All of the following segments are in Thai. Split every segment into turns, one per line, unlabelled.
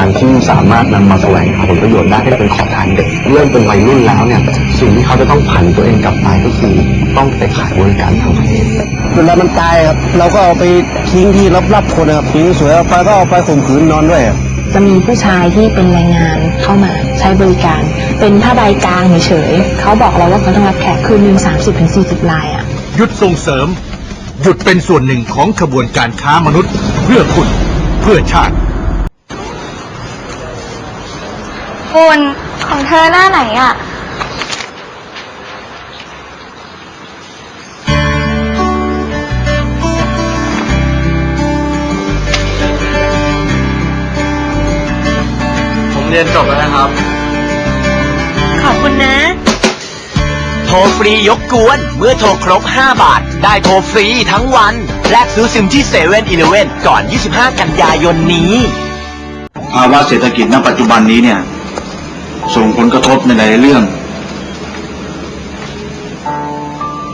านที่สามารถนำมาแสวงหาผลประโยชน์ได้ให้เป็นขอทานเด็กเริ่มเป็นวัยรุ่นแล้วเนี่ยสิ่งที่เขาจะต้องผันตัวเองกลับไปก็คือต้องไปขายบริการทางเพศ
เวลามันตายครับเราก็เอาไปทิ้งที่รับๆคนนะครับทิ้งสวยเอาไปก็เอาไปข่มขืนนอนด้วยครับ
จะมีผู้ชายที่เป็นแรงงานเข้ามาใช้บริการ เป็นผ้าใบกลางเฉยๆเขาบอกเราว่าเขาต้องรับแขกคืนหนึ่งสามสิบถึงสี่สิบรายอะ
หยุดส่งเสริม หยุดเป็นส่วนหนึ่งของขบวนการค้ามนุษย์ เพื่อคุณเพื่อชาติ
คุณของเธอหน้าไหนอะ
ผมเรียนจบแล้วนะครับ
ขอบคุณนะ
โทรฟรียกกวน เมื่อโทรครบ 5 บาท ได้โทรฟรีทั้งวัน แลกซื้อซิมที่เซเว่นอีเลเว่นก่อน 25 กันยายนนี้
ภาวะเศรษฐกิจณปัจจุบันนี้เนี่ย ส่งผลกระทบในหลายเรื่อง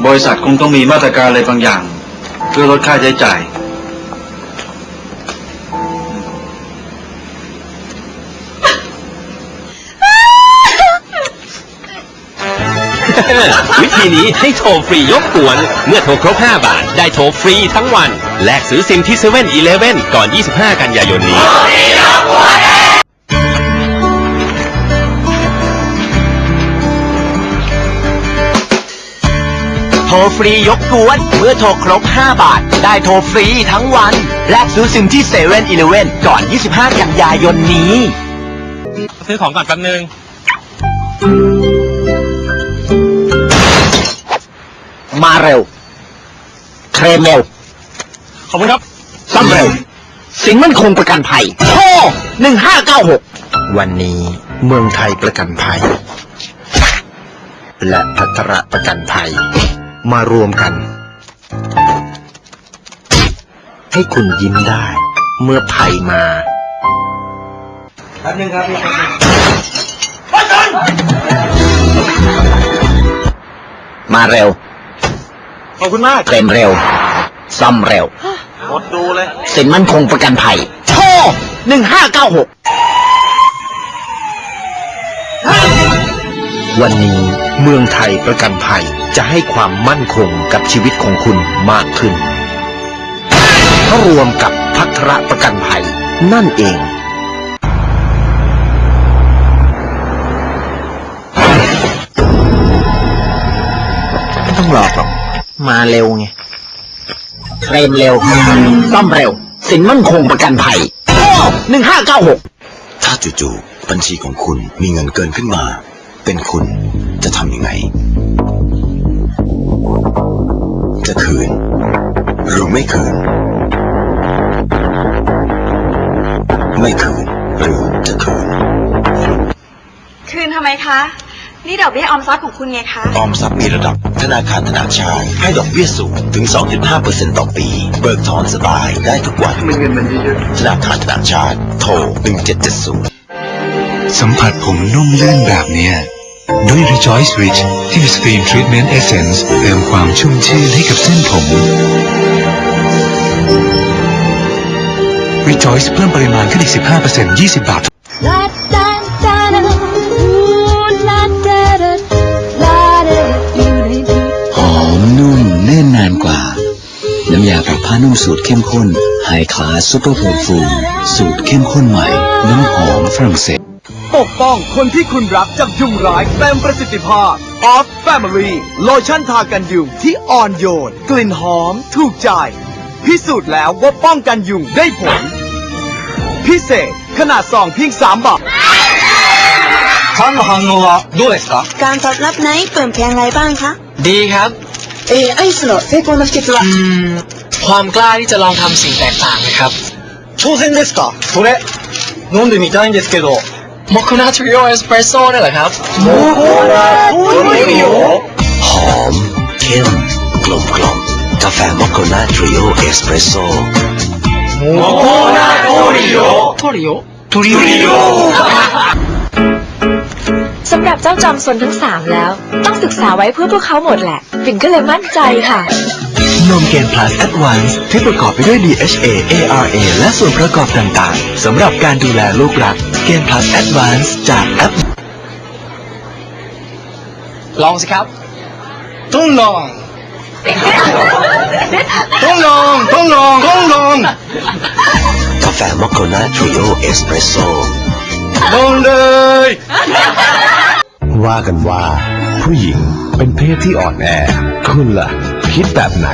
บริษัทคงต้องมีมาตรการอะไรบางอย่าง เพื่อลดค่าใช้จ่าย
วิธีนี้ให้โทรฟรียกกวน เมื่อโทรครบ 5 บาท ได้โทรฟรีทั้งวัน แลกซื้อซิมที่7 e เ e ่ e อก่อน 25 กันยายนนี้
รฟรียกกวน เมื่อโทรครบ 5 บาท ได้โทรฟรีทั้งวัน แลกซื้อซิมที่เซเว่นอีเลเว่นก่อน 25 กันยายนนี้
ซื้อของก่อนแป๊บนึง
มาเร็ว เครมเร็ว
ขอบคุณครับ
ซ่อมเร็ว สินมั่นคงประกันภัยโทร1596
วันนี้เมืองไทยประกันภัย และพัทระประกันภัย มารวมกัน ให้คุณยิ้มได้ เมื่อภัยมา
มาเร็ว
ขอบคุณมาก
เคลมเร็ว ซ่อมเร็ว
หมดดูเลย
สินมั่นคงประกันภัยโทร1596
วันนี้เมืองไทยประกันภัยจะให้ความมั่นคงกับชีวิตของคุณมากขึ้นเพราะรวมกับพัทระประกันภัยนั่นเอง
ไม่ต้องหลอกหรอก มาเร็วไงเคลมเร็ว ซ่อมเร็ว สินมั่นคงประกันภัยโทร1596
ถ้าจู่ๆบัญชีของคุณมีเงินเกินขึ้นมา เป็นคุณจะทำยังไง จะคืน หรือไม่คืน ไม่คืน หรือจะคืน
คืนทำไมคะ นี่ดอกเบี้ยออมทรัพย์ของคุณไงคะ
ออมทรัพย์มีระดับธนาคารธนาชาติให้ดอกเบี้ยสูงถึง 2.5%ต่อปี เบิกถอนสบายได้ทุกวัน
มันเงินมันเยอะ
ธนาคารธนาชาติโทร1770
สัมผัสผมนุ่มลื่นแบบเนี้ย ด้วย Rejoice Rich Extreme Treatment Essence เติมความชุ่มชื่นให้กับเส้นผม Rejoice เพิ่มปริมาณขึ้นอีก 15% 20 บาท
หอมนุ่มเนิ่นนานกว่า น้ำยาปรับผ้านุ่มสูตรเข้มข้นไฮคลาสซูเปอร์เพอร์ฟูมสูตรเข้มข้นใหม่ น้ำหอมฝรั่งเศส
ปกป้องคนที่คุณรักจากยุงร้ายเต็มประสิทธิภาพ Off Family โลชั่นทากันยุงที่อ่อนโยน กลิ่นหอม ถูกใจ พิสูจน์แล้วว่าป้องกันยุงได้ผล พิเศษ ขนาดซองเพียง3บาท
ファンの反応はどうですか
การตอบรับในเปลี่ยนแปลงอะไรบ้างคะ
ดีครับ
เอไอซ์の成功の秘訣は
อืม ความกล้าที่จะลองทำสิ่งแตกต่างนะครับ
挑戦ですかそれ飲んでみたいんですけど
โมคนาทริโอเอสเปรสโซ่นี่แหละครับ
หอมเข้มกลมกล่อมกาแฟมอคโคนาทริโอเอสเปรสโซ่
โทริโอ
สำหรับเจ้าจอมซนทั้งสามแล้ว ต้องศึกษาไว้เพื่อพวกเขาหมดแหละปิ่นก็เลยมั่นใจค่ะ
นมเกม Plus Advance ที่ประกอบไปด้วย DHA ARA และส่วนประกอบต่างๆสำหรับการดูแลลูกรักเกม Plus Advance จากแอป
ลองสิครับ ต้องลอง ต้องลอง ต้องลอง ต้องลอง
กาแฟมอคโคนาทริโอเอสเปรสโซ่
ลองเลย
ว่ากันว่า ผู้หญิงเป็นเพศที่อ่อนแอ คุณล่ะ คิดแบบไหน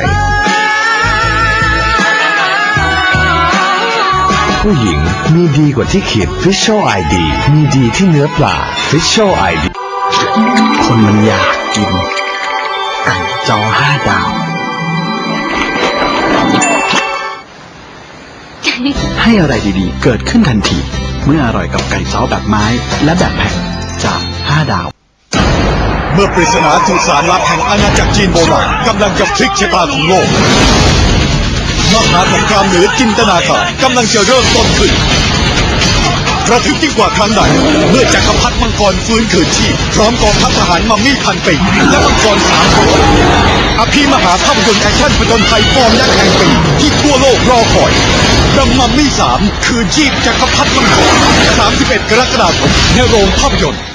ผู้หญิงมีดีกว่าที่คิด Fisher ID มีดีที่เนื้อปลา Fisher ID
คนมันอยากกินไก่จอห้าดาว ให้อะไรดีๆ เกิดขึ้นทันที เมื่ออร่อยกับไก่จ้อแบบไม้และแบบแผ่นจากห้าดาว
เมื่อปริศนาสุสานลับแห่งอาณาจักรจีนโบราณกำลังจะพลิกชะตาของโลก มหาสงครามเหนือจินตนาการกำลังจะเริ่มต้นขึ้นระทึกยิ่งกว่าครั้งใดเมื่อจักรพรรดิมังกรฟื้นคืนชีพพร้อมกองทัพทหารมัมมี่พันปีและมังกรสามตัวอภิมหาภาพยนตร์แอคชั่นผจญภัยฟอร์มยักษ์แห่งปีที่ทั่วโลกรอคอยดัมมัมมี่สามคืนชีพจักรพรรดิมังกร31 กรกฎาคมในโรงภาพยนตร์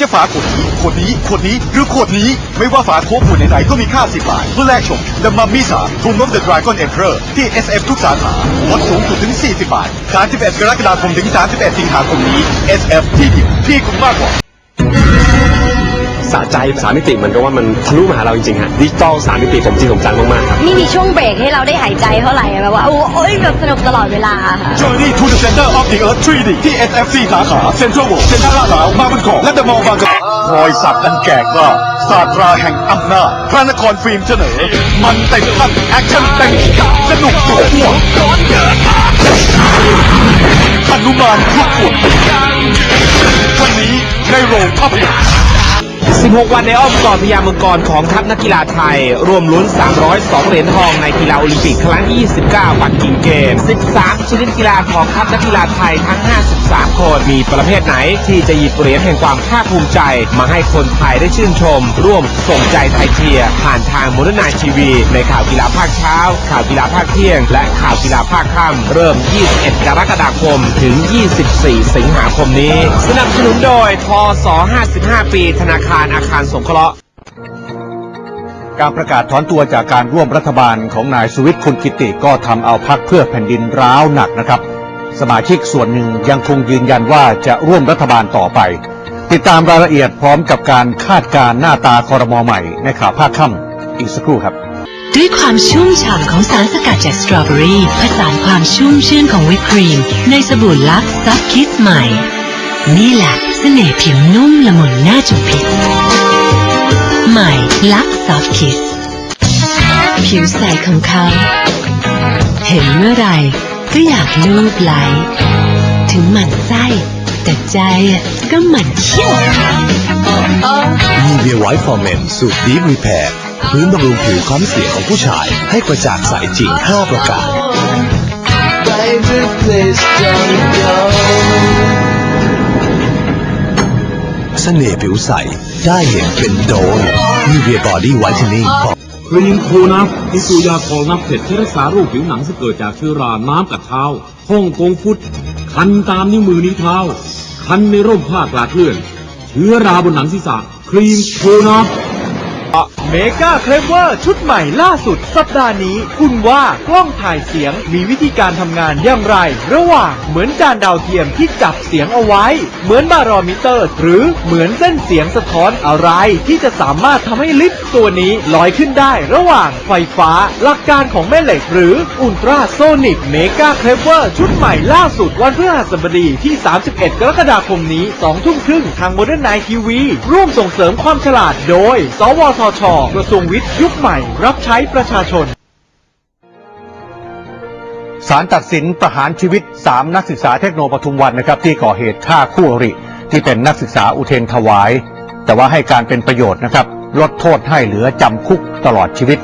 จะฝาขวดนี้ขวดนี้ขวดนี้หรือขวดนี้ ไม่ว่าฝาโค้กขวดไหนๆก็มีค่าสิบบาทเพื่อแลกชม The Mummy 3 Tomb of the Dragon Emperor ที่ SF ทุกสาขาลดสูงสุดถึง 40 บาท 31 กรกฎาคมถึง 31 สิงหาคมนี้ SF ที่ดีที่คุณมากกว่า
สะใจสามมิติเหมือนกับว่ามันทะลุมาหาเราจริงๆฮะดิจิตอลสามมิติผมจริงผมจังมากๆครับ
ไม่มีช่วงเบรกให้เราได้หายใจเท่าไหร่อะแบบว่าโอ้ยแบบสนุกตลอดเวลาค่ะ
Journey to the Center of the Earth 3D ที่ SFC สาขา Central World เซ็นทรัลลาดพร้าวบางบุญครองและเดอะมอลล์บางกะรอยสักอันแก่กล้าศาสตราแห่งอำนาจพระนครฟิล์มเสนอ มันเต็มขั้นแอคชั่นเต็มสนุกสุดหัวฮนุมานทุกคนวันนี้ในโรงภาพยนตร์
16 วันในอ้อมกอดพยามังกรของทัพนักกีฬาไทย รวมลุ้น 302 เหรียญทองในกีฬาโอลิมปิกครั้งที่ 29 ปักกิ่งเกม 13 ชนิดกีฬาของทัพนักกีฬาไทยทั้ง 5 3 คนมีประเภทไหนที่จะหยิบเหรียญแห่งความภาคภูมิใจ มาให้คนไทยได้ชื่นชม ร่วมส่งใจไทยเชียร์ผ่านทางมเดิร์นไนทีวี ในข่าวกีฬาภาคเช้า ข่าวกีฬาภาคเที่ยง และข่าวกีฬาภาคค่ำเริ่ม 21 กรกฎาคมถึง 24 สิงหาคมนี้ สนับสนุนโดยทศ55 ปี ธนาคารอาคารสงเคราะห์
การประกาศถอนตัวจากการร่วมรัฐบาลของนายสุวิทย์คุณกิติก็ทำเอาพักเพื่อแผ่นดินร้าวหนักนะครับ สมาชิกส่วนหนึ่งยังคงยืนยันว่าจะร่วมรัฐบาลต่อไป ติดตามรายละเอียดพร้อมกับการคาดการณ์หน้าตาคอรมอใหม่ในข่าวภาคค่ำอีกสักครู่ครับ
ด้วยความชุ่มฉ่ำของสารสกัดจากสตรอเบอรี่ผสานความชุ่มชื่นของวิปครีม ในสบู่ลักซับคิสใหม่ นี่แหละเสน่ห์ผิวนุ่มละมุนน่าจุมพิษใหม่ลักซับคิสผิวใสของเขา เห็นเมื่อไหร ก็อยากลูบไหล ถึงหมั่นไส้ แต่ใจอะก็หมั่นเขี้ยว
มีเบียร์ไวท์ฟอร์เมนสูตรดีรีแพร์พื้นบำรุงผิวคล้ำเสียของผู้ชาย ให้กระจ่างใสจริง 5 ประการ เสน่ห์ผิวใสได้เห็นเป็นโดนมีเบียร์บอดี้ไวท์เทนนิ่ง
ครีมคูนัฟอิสุยาคอลนับเสร็จที่รักษาโรคผิวหนังที่เกิดจากเชื้อราน้ำกัดเท้าห้องกงฟุต คันตามนิ้วมือนิ้วเท้า คันในร่มผ้ากลาดเคลื่อน เชื้อราบนหนังศีรษะ ครีมคูนัฟ
เมกาเคลเวอร์ชุดใหม่ล่าสุด สัปดาห์นี้ คุณว่ากล้องถ่ายเสียงมีวิธีการทำงานอย่างไร ระหว่างเหมือนจานดาวเทียมที่จับเสียงเอาไว้ เหมือนบารอมิเตอร์ หรือเหมือนเส้นเสียงสะท้อนอะไรที่จะสามารถทำให้ลิฟต์ตัวนี้ลอยขึ้นได้ ระหว่างไฟฟ้า หลักการของแม่เหล็ก หรืออุลตราโซนิกเมกาเคลเวอร์ชุดใหม่ล่าสุดวันพฤหัสบดีที่ 31 กรกฎาคมนี้2ทุ่มครึ่งทางโมเดิร์นไนทีวีร่วมส่งเสริมความฉลาดโดย สวทช กระทรวงวิทย์ยุคใหม่ รับใช้ประชาชน
สารตัดสินประหารชีวิต 3 นักศึกษาเทคโนปทุมวันนะครับ ที่ก่อเหตุฆ่าคู่อริ ที่เป็นนักศึกษาอุเทนถวาย แต่ว่าให้การเป็นประโยชน์นะครับ ลดโทษให้เหลือจำคุกตลอดชีวิต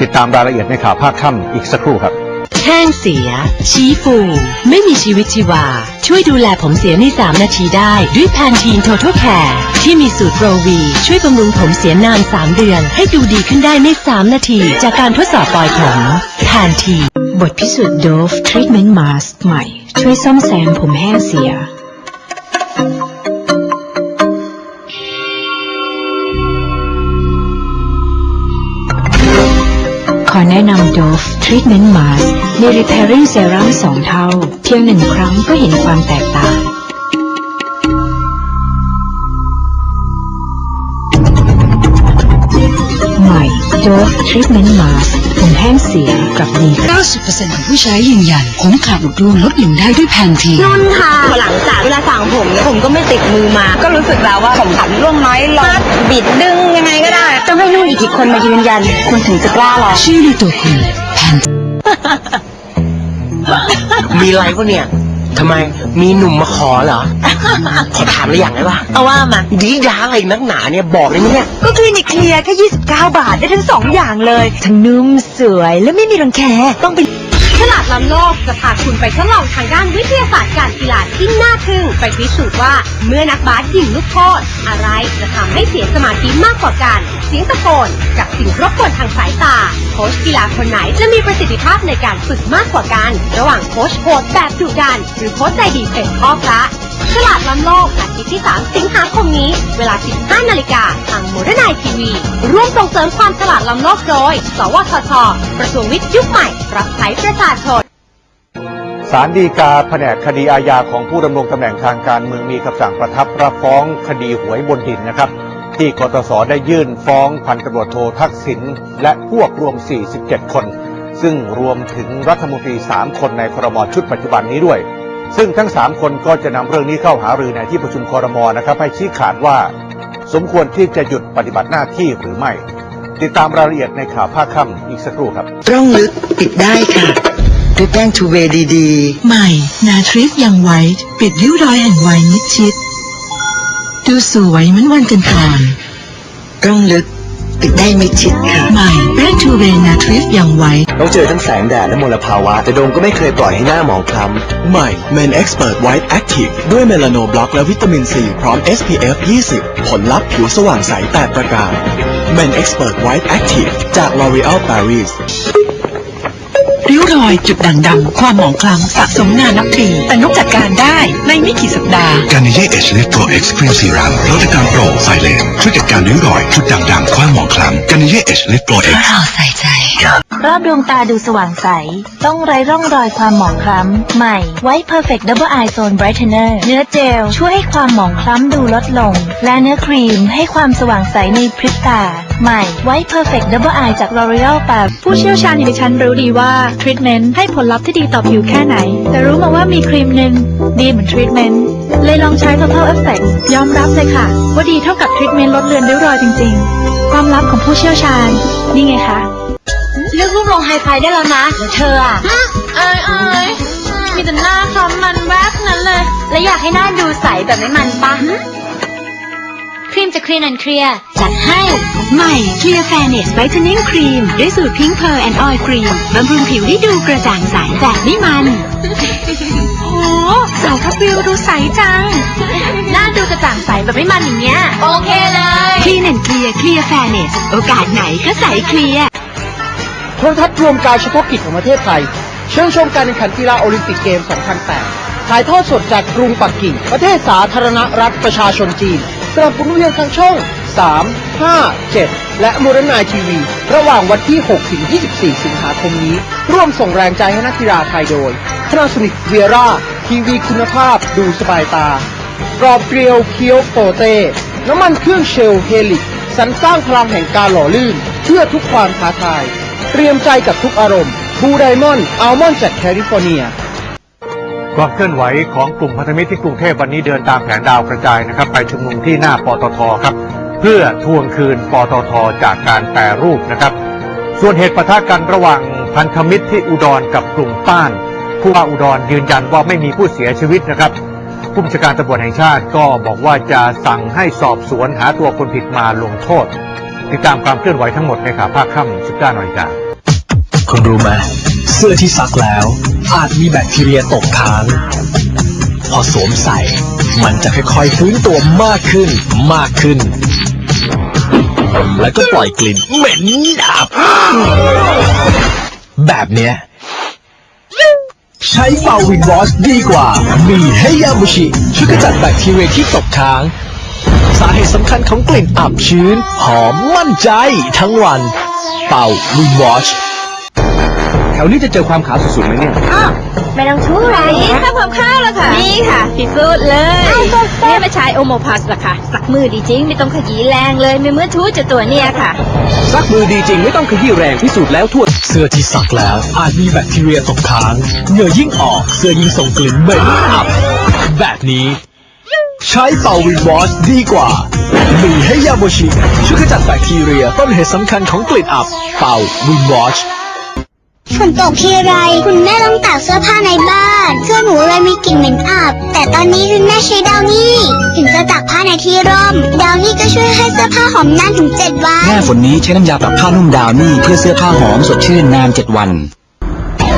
ติดตามรายละเอียดในข่าวภาคค่ำอีกสักครู่ครับ
แห้งเสีย ชี้ฟู ไม่มีชีวิตชีวา ช่วยดูแลผมเสียใน 3 นาทีได้ด้วยแพนทีน Total Care ที่มีสูตรโรวี ช่วยบำรุงผมเสียนาน 3 เดือน ให้ดูดีขึ้นได้ใน 3 นาที จากการทดสอบปล่อยผมแพนที
บทพิสูจน์โดฟทรีทเมนต์มาสก์ใหม่ ช่วยซ่อมแซมผมแห้งเสีย อแนะนำ Dove Treatment Mask มี Repairing Serum สองเท่า เพียงหนึ่งครั้งก็เห็นความแตกต่าง ใหม่ Dove Treatment Mask ผมแห้งเสียกลับดีขึ้น
90%ของผู้ใช้ยืนยัน ผมขาดหลุดร่วงลดหลิ่นได้ด้วยแพนทีน
นุ่นค่ะหลังจากเวลาสั่งผมเนี่ยผมก็ไม่ติดมือมา ก็รู้สึกแล้วว่าผมขัดร่วงน้อยลงบิดดึงยังไงก็ได้ ต้องให้นุ่นอีกกี่คนมายืนยัน คุณถึงจะกล้าลอง
ชื่อในตัวคุณแพน
มีอะไรวะเนี่ย ทำไมมีหนุ่มมาขอเหรอ ขอถามอะไรอย่างได้ปะเอาว่ามา ดีด้าอะไรนักหนาเนี่ยบอกเลยมั้ยเนี่ย
ก็คลินิกเคลียร์แค่ 29 บาทได้ทั้งสองอย่างเลย ทั้งนุ่มสวยและไม่มีรังแคต้องไป
ฉลาดล้ำโลกจะพาคุณไปทดลองทางด้านวิทยาศาสตร์การกีฬาที่น่าทึ่ง ไปพิสูจน์ว่าเมื่อนักบาสยิงลูกโทษอะไรจะทำให้เสียสมาธิมากกว่ากัน เสียงตะโกนกับสิ่งรบกวนทางสายตา โค้ชกีฬาคนไหนจะมีประสิทธิภาพในการฝึกมากกว่ากัน ระหว่างโค้ชโหดแบบดุดัน หรือโค้ชใจดีเป็นพ่อพระ ฉลาดล้ำโลกอาทิตย์ที่ 3 สิงหาคมนี้ เวลา 15 นาฬิกาทางโมเดิร์นไนทีวี ร่วมส่งเสริมความฉลาดล้ำโลกโดย สวทช กระทรวงวิทย์ยุคใหม่ รับใช้ประชาชน
ศาลฎีกาแผนกคดีอาญาของผู้ดำรงตำแหน่งทางการเมืองมีคำสั่งประทับรับฟ้องคดีหวยบนดินนะครับ ที่กตสได้ยื่นฟ้องพันตำรวจโททักษิณและพวกรวม 47 คน ซึ่งรวมถึงรัฐมนตรี 3 คนในครมชุดปัจจุบันนี้ด้วย ซึ่งทั้ง 3 คนก็จะนำเรื่องนี้เข้าหารือในที่ประชุมครมนะครับให้ชี้ขาดว่า สมควรที่จะหยุดปฏิบัติหน้าที่หรือไม่ ติดตามรายละเอียดในข่าวภาคค่ำอีกสักครู่ครับ
ร่องลึกปิดได้ค่ะด้วยแป้งทูเวย์ดี
ใหม่ นาทริฟยังไวท์ปิดริ้วรอยแห่งวัยมิดชิด ดูสวยเหมือนวันจันทร์ก่อน
ๆร่องลึก ปิดได้มิดชิดค่ะ
ใหม่แป้งทูเวย์นาทริฟยังไวท์
ต้องเจอทั้งแสงแดดและมลภาวะ แต่โดมก็ไม่เคยปล่อยให้หน้าหมองคล้ำใหม่ Men Expert White Active ด้วยเมลาโนบล็อกและวิตามินซีพร้อม SPF 20 ผลลัพธ์ผิวสว่างใส8ประการ Men Expert White Active จาก L'Oreal Paris
ริ้วรอยจุดด่างดำความหมองคล้ำสะสมนานนับปีแต่นุกจัดการได้ในไม่กี่สัปดาห์
การนิเย่เอชเลฟโปรเอ็กซ์ครีมซีรัมลดอาการโปร่งไซเลนช่วยจัดการริ้วรอยจุดด่างดำความหมองคล้ำการนิเย่เอชเลฟโปรเอ็กซ์
เราใส่ใจ
รอบดวงตาดูสว่างใส ต้องไร้ร่องรอยความหมองคล้ำ ใหม่ White Perfect Double Eye Zone Brightener เนื้อเจล ช่วยให้ความหมองคล้ำดูลดลง และเนื้อครีมให้ความสว่างใสในพริบตา ใหม่ White Perfect Double Eye จาก L'Oreal Paris
ผู้เชี่ยวชาญอย่างดิฉันรู้ดีว่าทรีทเมนต์ให้ผลลัพธ์ที่ดีต่อผิวแค่ไหน แต่รู้มาว่ามีครีมหนึ่งดีเหมือนทรีทเมนต์เลยลองใช้ Total Effect ยอมรับเลยค่ะ ว่าดีเท่ากับทรีทเมนต์ลดเลือนริ้วรอยจริง ๆ ความลับของผู้เชี่ยวชาญ นี่ไงคะ
เลือกรูปลงไฮไฟได้แล้วนะแล้วเธออะ
เอ้ยเอ้ยมีแต่หน้าคล้ำมันแวบนั้นเลย
แล้วอยากให้หน้าดูใสแบบไม่มันปะ
ครีมจาก Clean and Clear จัดให้
ใหม่ Clear Fairness Whitening Cream ด้วยสูตร Pink Pearl and Oil Cream บำรุงผิวให้ดูกระจ่างใสแบบไม่มัน
โอ้สาวทับวิวดูใสจัง หน้าดูกระจ่างใสแบบไม่มันอย่างเงี้ย โอเคเลย
Clean and Clear Clear Fairness โอกาสไหนก็ใสเคลียร์
โทรทัศน์รวมการเฉพาะกิจของประเทศไทย เชิญชมการแข่งขันกีฬาโอลิมปิกเกม 2008 ถ่ายทอดสดจากกรุงปักกิ่ง ประเทศสาธารณรัฐประชาชนจีน สนับสนุนเพียงทางช่อง 3 5 7 และมเดิร์นไนทีวี ระหว่างวันที่ 6 ถึง 24 สิงหาคมนี้ ร่วมส่งแรงใจให้นักกีฬาไทยโดย Panasonic v i e r a ทีวีคุณภาพดูสบายตากรอบเกลียวเคี้ยวโปเต้น้ำมันเครื่องเชลเฮลิกสรรสร้างพลังแห่งการหล่อลื่น เพื่อทุกความท้าทาย เตรียมใจกับทุกอารมณ์บูไดมอนด์อัลมอนด์จากแคลิฟอร์เนีย
ความเคลื่อนไหวของกลุ่มพันธมิตรที่กรุงเทพวันนี้เดินตามแผนดาวกระจายนะครับ ไปชุมนุมที่หน้าปตทครับ เพื่อทวงคืนปตทจากการแปรรูปนะครับ ส่วนเหตุปะทะกันระหว่างพันธมิตรที่อุดรกับกลุ่มป้าน ผู้ว่าอุดรยืนยันว่าไม่มีผู้เสียชีวิตนะครับผู้บัญชาการตำรวจแห่งชาติก็บอกว่าจะสั่งให้สอบสวนหาตัวคนผิดมาลงโทษ ติดตามความเคลื่อนไหวทั้งหมดในข่าวภาคค่ำ19นาฬิกา
คุณรู้ไหม
เสื้อที่ซักแล้ว อาจมีแบคทีเรียตกค้าง พอสวมใส่ มันจะค่อยๆฟื้นตัวมากขึ้นมากขึ้น แล้วก็ปล่อยกลิ่นเหม็นอับ แบบเนี้ยใช้เป่าวินวอชดีกว่า มีให้ยามุชิ ช่วยกระจัดแบคทีเรียที่ตกค้าง สาเหตุสำคัญของกลิ่นอับชื้น หอมมั่นใจทั้งวัน เป่าวินวอช
แถวนี้จะเจอความขาวสุดๆไหมเนี่ย
ไม่ต้องทุอะไรข้าวผมข้าวแล้วค่ะ นี่ค่ะพิสูจน์เลยเนี่ยไม่ใช้โอโมพัสละค่ะสักมือดีจริง ไม่ต้องขยี้แรงเลยไม่เหมือนทูจะตัวเนี่ยค่ะ
ซักมือดีจริงไม่ต้องขยี้แรงพิสูจน์แล้วทั่ว
เสื้อที่ซักแล้วอาจมีแบคทีเรียตกค้างเหงื่อยิ่งออกเสื้อยิ่งส่งกลิ่นเหม็นอับ แบบนี้ ใช้เป่าวินวอชดีกว่า มีให้ยาโมชิช่วยขจัดแบคทีเรียต้นเหตุสำคัญของกลิ่นอับ เป่าวินวอช
ฝนตกทีไร คุณแม่ต้องตากเสื้อผ้าในบ้านเสื้อหนูเลยมีกลิ่นเหม็นอับ แต่ตอนนี้คุณแม่ใช้ดาวนี่ ถึงจะตากผ้าในที่ร่ม ดาวนี่ก็ช่วยให้เสื้อผ้าหอมนานถึง7วัน
หน้าฝนนี้ใช้น้ำยาปรับผ้านุ่มดาวนี่เพื่อเสื้อผ้าหอมสดชื่นนาน7วัน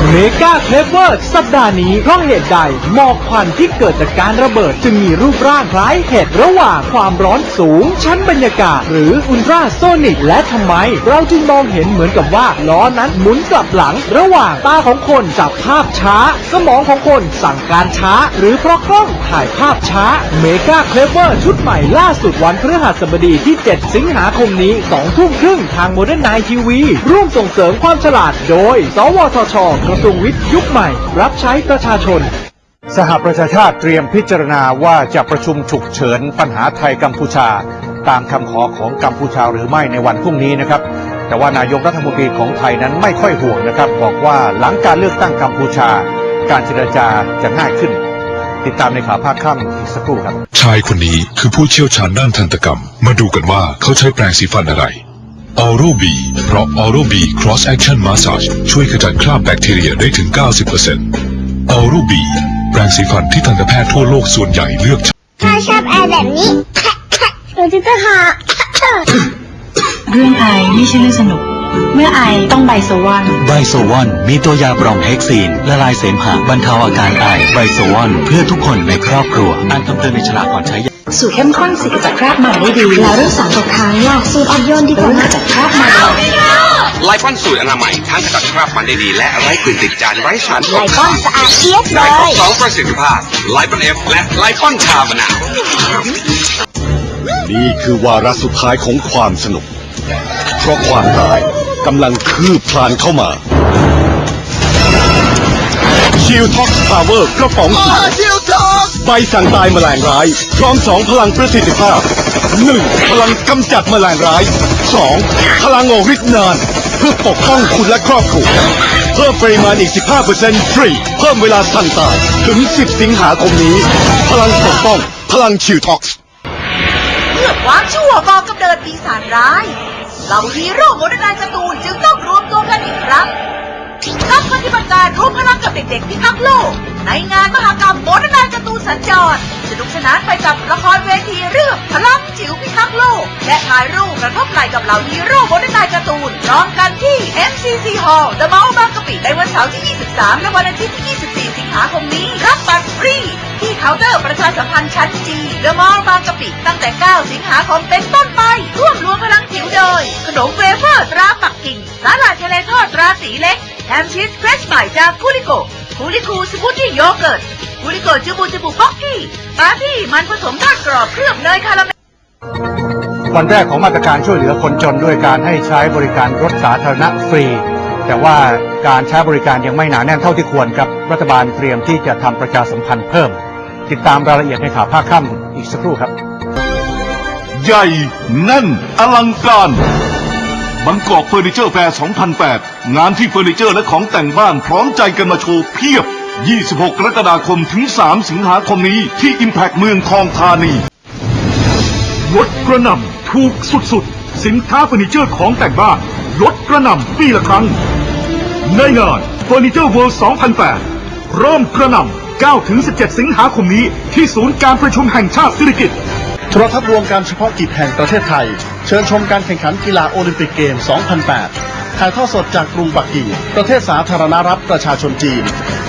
เมกาเคลเวอร์สัปดาห์นี้เพราะเหตุใดหมอกควันที่เกิดจากการระเบิดจึงมีรูปร่างคล้ายเห็ดระหว่างความร้อนสูง ชั้นบรรยากาศ หรืออุลตราโซนิก และทำไม เราจึงมองเห็นเหมือนกับว่าล้อนั้นหมุนกลับหลัง ระหว่างตาของคนจับภาพช้า สมองของคนสั่งการช้า หรือเพราะกล้องถ่ายภาพช้าเมกาเคลเวอร์ชุดใหม่ล่าสุดวันพฤหัสบดีที่ 7 สิงหาคมนี้2ทุ่มครึ่งทางโมเดิร์นไนทีวีร่วมส่งเสริมความฉลาดโดย สวทชกระทรวงวิทย์ยุคใหม่ รับใช้ประชาชน
สหประชาชาติเตรียมพิจารณาว่าจะประชุมฉุกเฉินปัญหาไทยกัมพูชา ตามคำขอของกัมพูชาหรือไม่ในวันพรุ่งนี้นะครับแต่ว่านายกรัฐมนตรีของไทยนั้นไม่ค่อยห่วงนะครับ บอกว่าหลังการเลือกตั้งกัมพูชา การเจรจาจะง่ายขึ้น ติดตามในข่าวภาคค่ำอีกสักครู่ครับ
ชายคนนี้คือผู้เชี่ยวชาญด้านทันตกรรม มาดูกันว่าเขาใช้แปรงสีฟันอะไร ออโรบีเพราะออโรบี Cross Action Massage ช่วยขจัดคราบแบคทีเรียได้ถึง 90%ออโรบีแปรงสีฟันที่ทันตแพทย์ทั่วโลกส่วนใหญ่เลือกใช้
ถ้าชอบแอร์แบบนี้หนูจะหา
เรื่องไอไม่ใช่เรื่องสนุก เมื่อไอต้องไบโซวัน
ไบโซวอนมีตัวยาบรองเฮกซีนละลายเสมหะบรรเทาอาการไอไบโซวอนเพื่อทุกคนในครอบครัวอ่านคำเตือนในฉลากก่อนใช้ยา
สูตรเข้มข้นสีจากคราบมันได้ดี แล้วเรื่องสารตกค้างล่ะสูตรอ่อนโยนดีกว่ามาจากคราบมัน
ไลฟอนสูตรอนามัยทั้งขจัดคราบมันได้ดี และไร้กลิ่นติดจานไร้สารตก
ไลฟอนสะอาดเชียบเล
ได้ครบ
ย
สองประสิทธิภาพไลฟอนเอฟและไลฟอนชามะนาว
นี่คือวาระสุดท้ายของความสนุก เพราะความตายกำลังคืบคลานเข้ามาชิลท็อกซ์พาวเวอร์กระป๋องสี ใบสั่งตายแมลงร้าย พร้อมสองพลังประสิทธิภาพ 1. พลังกำจัดแมลงร้าย 2. พลังออกฤทธิ์นาน เพื่อปกป้องคุณและครอบครัวเพิ่มปริมาณอีก 15%ฟรี เพิ่มเวลาสั่งตายถึง 10 สิงหาคมนี้ พลังปกป้อง พลังชิลท็อกซ์
เมื่อความชั่วก่อกำเนิดปีศาจร้ายเหล่าฮีโร่โมเดิร์นไนการ์ตูนจึงต้องรวมตัวกันอีกครั้ง กับปฏิบัติการรวมพลังกับเด็กๆพิทักษ์โลก ในงานมหกรรมโมเดิร์นไนการ์ตูนสัญจร สนุกสนานไปกับละครเวทีเรื่องพลังจิ๋วพิทักษ์โลก และถ่ายรูปกระทบไหลกับเหล่าฮีโร่โมเดิร์นไนการ์ตูนพร้อมกันที่ MCC Hall เดอะมอลล์บางกะปิในวันเสาร์ที่ 23 และวันอาทิตย์ที่ 24 สิงหาคมนี้ รับบัตรฟรีที่เคาน์เตอร์ประชาสัมพันธ์ชั้นจี เดอะมอลล์บางกะปิตั้งแต่ 9 สิงหาคมเป็นต้นไป ร่วมรวมพลังจิ๋วโดย ขนมเวเฟอร์ตราปักกิ่ง สาหร่ายทะเลทอดตราสีเล็กแฮมชีสเฟรชใหม่จากคูลิโกคูลิคูสมูทตี้โยเกิร์ตคูลิโกจูบูจูบูป๊อกกี้ปาร์ตี้มันผสมทอดกรอบเคลือบเนยคาราเมล
วันแรกของมาตรการช่วยเหลือคนจนด้วยการให้ใช้บริการรถสาธารณะฟรี แต่ว่าการใช้บริการยังไม่หนาแน่นเท่าที่ควรครับรัฐบาลเตรียมที่จะทำประชาสัมพันธ์เพิ่ม ติดตามรายละเอียดในข่าวภาคค่ำ อีกสักครู่ครับ
ใหญ่แน่น อลังการบางกอกเฟอร์นิเจอร์แฟร์ 2008 งานที่เฟอร์นิเจอร์และของแต่งบ้านพร้อมใจกันมาโชว์เพียบ 26 กรกฎาคมถึง 3 สิงหาคมนี้ที่ Impact เมืองทองธานีลดกระหน่ำถูกสุดๆ สินค้าเฟอร์นิเจอร์ของแต่งบ้านลดกระหน่ำปีละครั้ง ในงานเฟอร์นิเจอร์เวิลด์2008 เริ่มกระหน่ำ 9ถึง17 สิงหาคมนี้ ที่ศูนย์การประชุมแห่งชาติสิริกิติ์
โทรทัศน์รวมการเฉพาะกิจแห่งประเทศไทย เชิญชมการแข่งขันกีฬาโอลิมปิกเกม 2008
ถ่ายทอดสดจากกรุงปักกิ่ง ประเทศสาธารณรัฐประชาชนจีน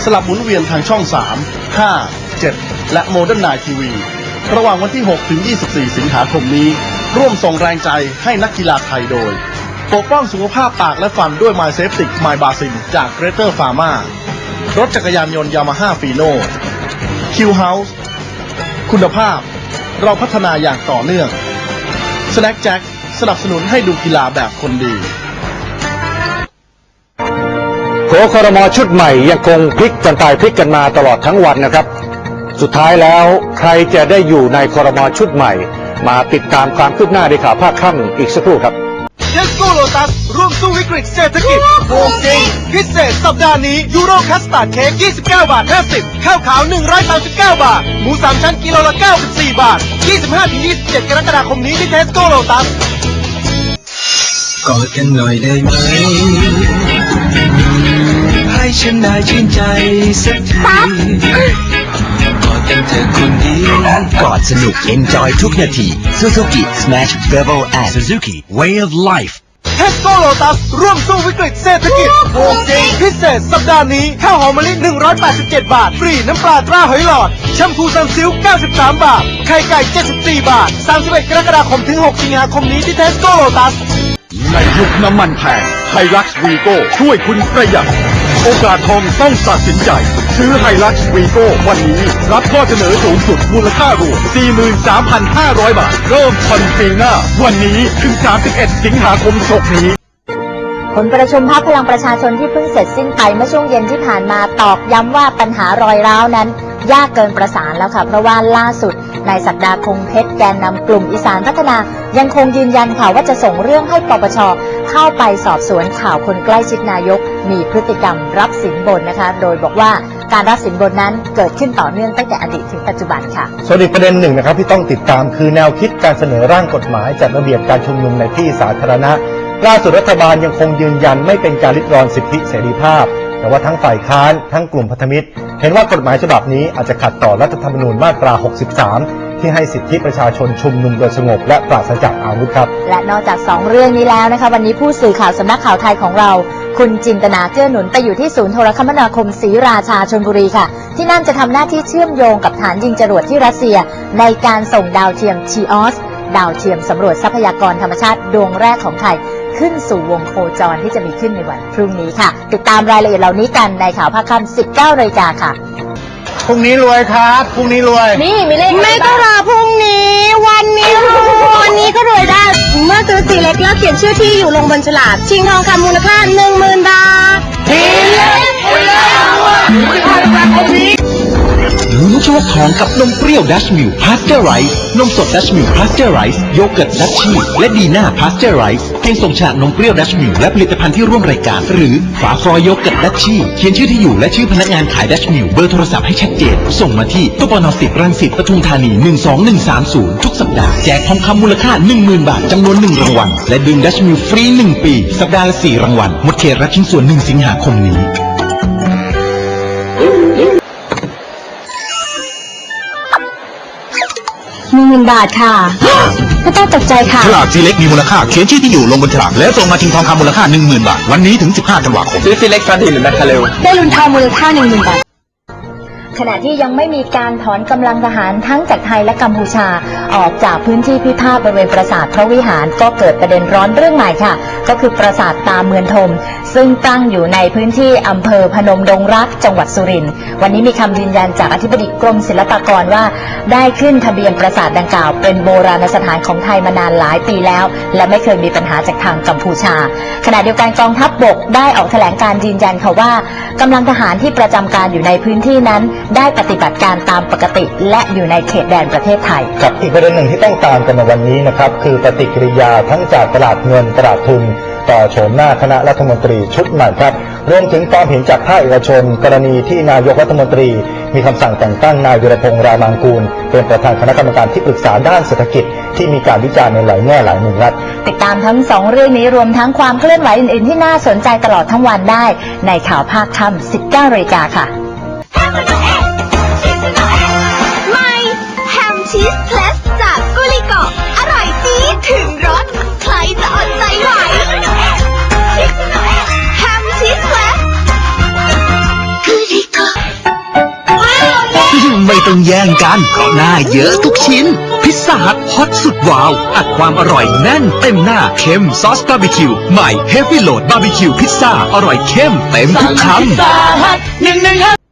สลับหมุนเวียนทางช่อง 3 5 7 และโมเดิร์นไนทีวี ระหว่างวันที่ 6 ถึง 24 สิงหาคมนี้ ร่วมส่งแรงใจให้นักกีฬาไทยโดย ปกป้องสุขภาพปากและฟันด้วย My s a f e t i c My b a s i n จาก Greater Pharma รถจักรยานยนต์ยามาฮ่าฟีโน่ Q House คุณภาพ เราพัฒนาอย่างต่อเนื่อง Snack Jack สนับสนุนให้ดูกีฬาแบบคนดี
โผครมชุดใหม่ยังคงพลิกกันไปพลิกกันมาตลอดทั้งวันนะครับ สุดท้ายแล้วใครจะได้อยู่ในครมชุดใหม่ มาติดตามความคืบหน้าในข่าวภาคค่ำอีกสักครู่ครับ
เทสโก้โลตัสร่วมสู้วิกฤตเศรษฐกิจโกงจริงพิเศษสัปดาห์นี้ยูโรคัสตาร์ดเค้ก29 บาท 50 ข้าวขาว 139 บาท หมู3ชั้นกิโลละ 94 บาท 25-27 กรกฎาคมนี้ที่เทสโก้โลตัส
กอดกันหน่อยได้ไหม ให้ฉันได้ชื่นใจสักที กอดกันเธอคนเดียวกอดสนุก enjoy ทุกนาที Suzuki Smash Bevel and Suzuki Way of Life
เทสโก้โลตัสร่วมสู้วิกฤตเศรษฐกิจโกงจริงพิเศษสัปดาห์นี้ข้าวหอมมะลิ 187 บาท ฟรีน้ำปลาตราหอยหลอด แชมพูซันซิล 93 บาท ไข่ไก่ 74 บาท 31 กรกฎาคมถึง 6 สิงหาคมนี้ที่เทสโก้โลตัส
ในยุคน้ำมันแพงไฮรักซ์วีโก้ช่วยคุณประหยัด โอกาสทองต้องตัดสินใจ ซื้อไฮรักซ์วีโก้วันนี้ รับข้อเสนอสูงสุดมูลค่ารวม 43,500 บาท เริ่มผ่อนปีหน้า วันนี้ถึง 31 สิงหาคมศกนี้
ผลประชุมพักพลังประชาชนที่เพิ่งเสร็จสิ้นไปเมื่อช่วงเย็นที่ผ่านมาตอกย้ำว่าปัญหารอยร้าวนั้น ยากเกินประสานแล้วค่ะ เพราะว่าล่าสุด นายศักดาคงเพชรแกนนำกลุ่มอีสานพัฒนา ยังคงยืนยันค่ะว่าจะส่งเรื่องให้ปปชเข้าไปสอบสวนข่าวคนใกล้ชิดนายก มีพฤติกรรมรับสินบนนะคะ โดยบอกว่าการรับสินบนนั้นเกิดขึ้นต่อเนื่องตั้งแต่อดีตถึงปัจจุบันค่ะ
ส่วนอีกประเด็นหนึ่งนะครับที่ต้องติดตามคือแนวคิดการเสนอร่างกฎหมายจัดระเบียบการชุมนุมในที่สาธารณะล่าสุดรัฐบาลยังคงยืนยันไม่เป็นการริดรอนสิทธิเสรีภาพ แต่ว่าทั้งฝ่ายค้านทั้งกลุ่มพันธมิตร เห็นว่ากฎหมายฉบับนี้อาจจะขัดต่อรัฐธรรมนูญมาตรา 63 ที่ให้สิทธิประชาชนชุมนุมโดยสงบและปราศจากอาวุธครับ
และนอกจาก 2 เรื่องนี้แล้วนะคะ วันนี้ผู้สื่อข่าวสำนักข่าวไทยของเรา คุณจินตนาเกื้อหนุนไปอยู่ที่ศูนย์โทรคมนาคมศรีราชาชนบุรีค่ะ ที่นั่นจะทำหน้าที่เชื่อมโยงกับฐานยิงจรวดที่รัสเซีย ในการส่งดาวเทียมทีออสดาวเทียมสำรวจทรัพยากรธรรมชาติดวงแรกของไทย ขึ้นสู่วงโคจรที่จะมีขึ้นในวันพรุ่งนี้ค่ะ ติดตามรายละเอียดเหล่านี้กันในข่าวภาคค่ำ19นาฬิกาค่ะ
พรุ่งนี้รวยครับ พรุ่งนี้รวย
นี่มีเลข
ไม่ต้องรอพรุ่งนี้ วันนี้รวยวันนี้ก็รวยได้ เมื่อซื้อสีเล็กแล้วเขียนชื่อที่อยู่ลงบนฉลากชิงทองคำมูลค่าหนึ่งหมื่นบาททีเล็กทีเล็ก
ลุ้นโชคทองกับนมเปรี้ยวดัชมิลพาสเจอร์ไรส์นมสดดัชมิลพาสเจอร์ไรส์โยเกิร์ตดัชชี่และดีน่าพาสเจอร์ไรส์เพียงส่งฉากนมเปรี้ยวดัชมิลและผลิตภัณฑ์ที่ร่วมรายการ หรือฝาฟอยโยเกิร์ตดัชชี่เขียนชื่อที่อยู่และชื่อพนักงานขายดัชมิลเบอร์โทรศัพท์ให้ชัดเจน ส่งมาที่ตู้ปนสิบรังสิตปทุมธานี 12130 ทุกสัปดาห์แจกทองคำมูลค่า 10,000 บาทจำนวน 1 รางวัลและดื่มดัชมิลฟรี 1 ปี สัปดาห์ละ4รางวัลหมดเขตรับชิ้นส่วน 1 สิงหาคมนี้
นึ่งหมื่นบาทค่ะ ไม่ต้องตกใจค่ะ
ฉลากซีเล็กมีมูลค่าเขียนชื่อที่อยู่ลงบนฉลากแล้วส่งมาชิงทองคำมูลค่า 10,000 บาท วันนี้ถึง 15ธันวาคม ซื้อซีเล็กฟันทีหรือแมคคาเรล
ได้ลุ้นทองมูลค่าหนึ่งหมื่นบาท ขณะที่ยังไม่มีการถอนกำลังทหารทั้งจากไทยและกัมพูชา ออกจากพื้นที่พิพาทบริเวณปราสาทพระวิหารก็เกิดประเด็นร้อนเรื่องใหม่ค่ะ ก็คือปราสาทตาเมือนทม ซึ่งตั้งอยู่ในพื้นที่อำเภอพนมดงรักจังหวัดสุรินทร์วันนี้มีคำยืนยันจากอธิบดีกรมศิลปากรว่า ได้ขึ้นทะเบียนปราสาทดังกล่าว เป็นโบราณสถานของไทยมานานหลายปีแล้ว และไม่เคยมีปัญหาจากทางกัมพูชา ขณะเดียวกันกองทัพบบกได้ออกแถลงการยืนยันค่ะว่ากำลังทหารที่ประจำการอยู่ในพื้นที่นั้นได้ปฏิบัติการตามปกติ และอยู่ในเขตแดนประเทศไทย
ครับอีกประเด็นหนึ่งที่ต้องตามกันในวันนี้นะครับคือปฏิกิริยาทั้งจากตลาดเงินตลาดทุน ต่อโฉมหน้าคณะรัฐมนตรีชุดใหม่ครับรวมถึงความเห็นจากภาคเอกชน กรณีที่นายกรัฐมนตรี มีคำสั่งแต่งตั้งนายวิรพงษ์รามังกูล เป็นประธานคณะกรรมการที่ปรึกษาด้านเศรษฐกิจ ที่มีการวิจารณ์ในหลายแง่หลายมุมครับ
ติดตามทั้งสองเรื่องนี้รวมทั้งความเคลื่อนไหวอื่นๆที่น่าสนใจตลอดทั้งวันได้ ในข่าวภาคค่ำ19นาฬิกาค่ะ
ถึงรถ ใครจะอดใจไหวแฮมชีสแวะคือริโกว้าวเย้ไม่
ต้องแย่งกันเพาะหน้าเยอะทุกชิ้น พิซซ่าฮัทฮอตสุดว้าว อัดความอร่อยแน่นเต็มหน้าเค็มซอสบาร์บีคิว ใหม่เฮฟวี่โหลดบาร์บีคิวพิซซ่าอร่อยเข้มเต็มทุกคำ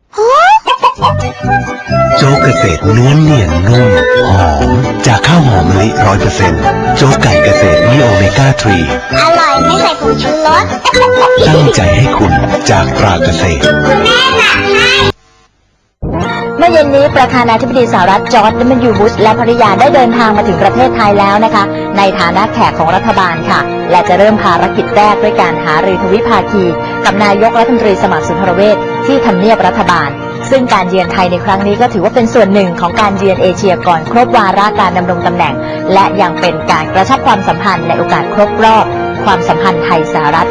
โจ๊กเกษตรเนื้อเนียนนุ่มหอม จากข้าวหอมมะลิร้อยเปอร์เซ็นต์โจ๊กไก่เกษตรมีโอเมก้าทรี
อร่อยไม่ใส่ผงชูรส
ตั้งใจให้คุณจากตราเกษตร
คุณแม่หนักให้
เมื่อเย็นนี้ประธานาธิบดีสหรัฐจอร์จดัมยูบุชและภริยาได้เดินทางมาถึงประเทศไทยแล้วนะคะ ในฐานะแขกของรัฐบาลค่ะ และจะเริ่มภารกิจแรกด้วยการหารือทวิภาคี กับนายกรัฐมนตรีสมัครสุนทรเวชที่ทำเนียบรัฐบาล ซึ่งการเยือนไทยในครั้งนี้ก็ถือว่าเป็นส่วนหนึ่งของการเยือนเอเชียก่อนครบวาระการดำรงตำแหน่ง และยังเป็นการกระชับความสัมพันธ์ในโอกาสครบรอบ ความสัมพันธ์ไทยสหรัฐ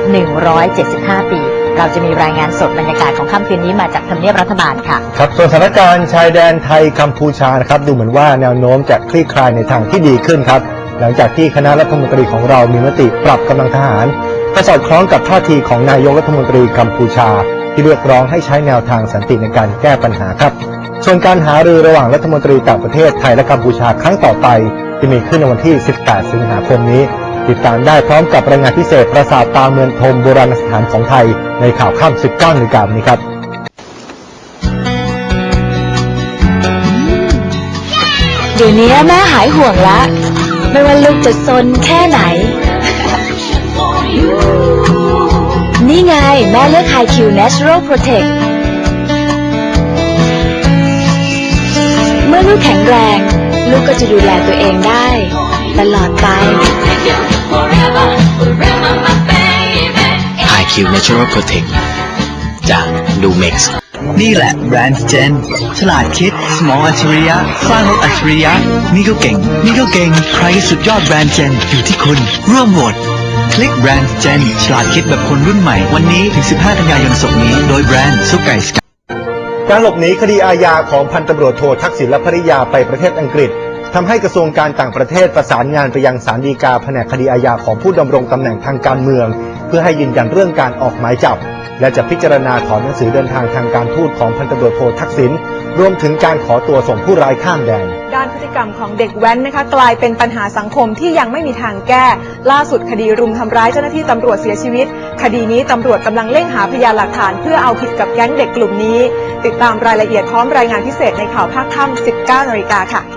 175 ปี เราจะมีรายงานสดบรรยากาศของค่ำคืนนี้มาจากทำเนียบรัฐบาลค่ะ
ครับส่วนสถานการณ์ชายแดนไทยกัมพูชานะครับดูเหมือนว่าแนวโน้มจะคลี่คลายในทางที่ดีขึ้นครับ หลังจากที่คณะรัฐมนตรีของเรามีมติปรับกำลังทหารก็สอดคล้องกับท่าทีของนายกรัฐมนตรีกัมพูชา ที่เรียกร้องให้ใช้แนวทางสันติในการแก้ปัญหาครับ ส่วนการหารือระหว่างรัฐมนตรีต่างประเทศไทยและกัมพูชาครั้งต่อไปจะมีขึ้นในวันที่ 18 สิงหาคมนี้ ติดตามได้พร้อมกับรายงานพิเศษปราสาทตาเมืองธมโบราณสถานของไทย ในข่าวค่ำ19นาฬิกานี้ครับ
เดี๋ยวนี้แม่หายห่วงละ ไม่ว่าลูกจะซนแค่ไหน นี่ไงแม่เลือก High Q Natural Protect เมื่อลูกแข็งแรง ลูกก็จะดูแลตัวเองได้ ตลอดไป
High Q Natural Protect จากดูเม็กซ์นี่แหละแบรนด์เจน ฉลาดคิด สมองอัจฉริยะ สร้างรถอัจฉริยะ นี่ก็เก่ง นี่ก็เก่ง ใครสุดยอดแบรนด์เจน อยู่ที่คุณ ร่วมโหวตคลิกแบรนด์เจน ฉลาดคิดแบบคนรุ่นใหม่ วันนี้ถึง 15 กันยายนศกนี้ โดยแบรนด์ซุปไก่สกัด
การหลบหนีคดีอาญาของพันตำรวจโททักษิณและภริยาไปประเทศอังกฤษ ทำให้กระทรวงการต่างประเทศประสานงานไปยังศาลฎีกาแผนกคดีอาญาของผู้ดำรงตำแหน่งทางการเมือง เพื่อให้ยืนยันเรื่องการออกหมายจับ และจะพิจารณาถอนหนังสือเดินทางทางการทูตของพันตำรวจโททักษิณรวมถึงการขอตัวส่งผู้ร้ายข้ามแดน
ด้านพฤติกรรมของเด็กแว้นนะคะ กลายเป็นปัญหาสังคมที่ยังไม่มีทางแก้ ล่าสุดคดีรุมทำร้ายเจ้าหน้าที่ตำรวจเสียชีวิต คดีนี้ตำรวจกำลังเร่งหาพยานหลักฐาน เพื่อเอาผิดกับแก๊งเด็กกลุ่มนี้ ติดตามรายละเอียดพร้อมรายงานพิเศษในข่าวภาคค่ำ19นาฬิกาค่ะ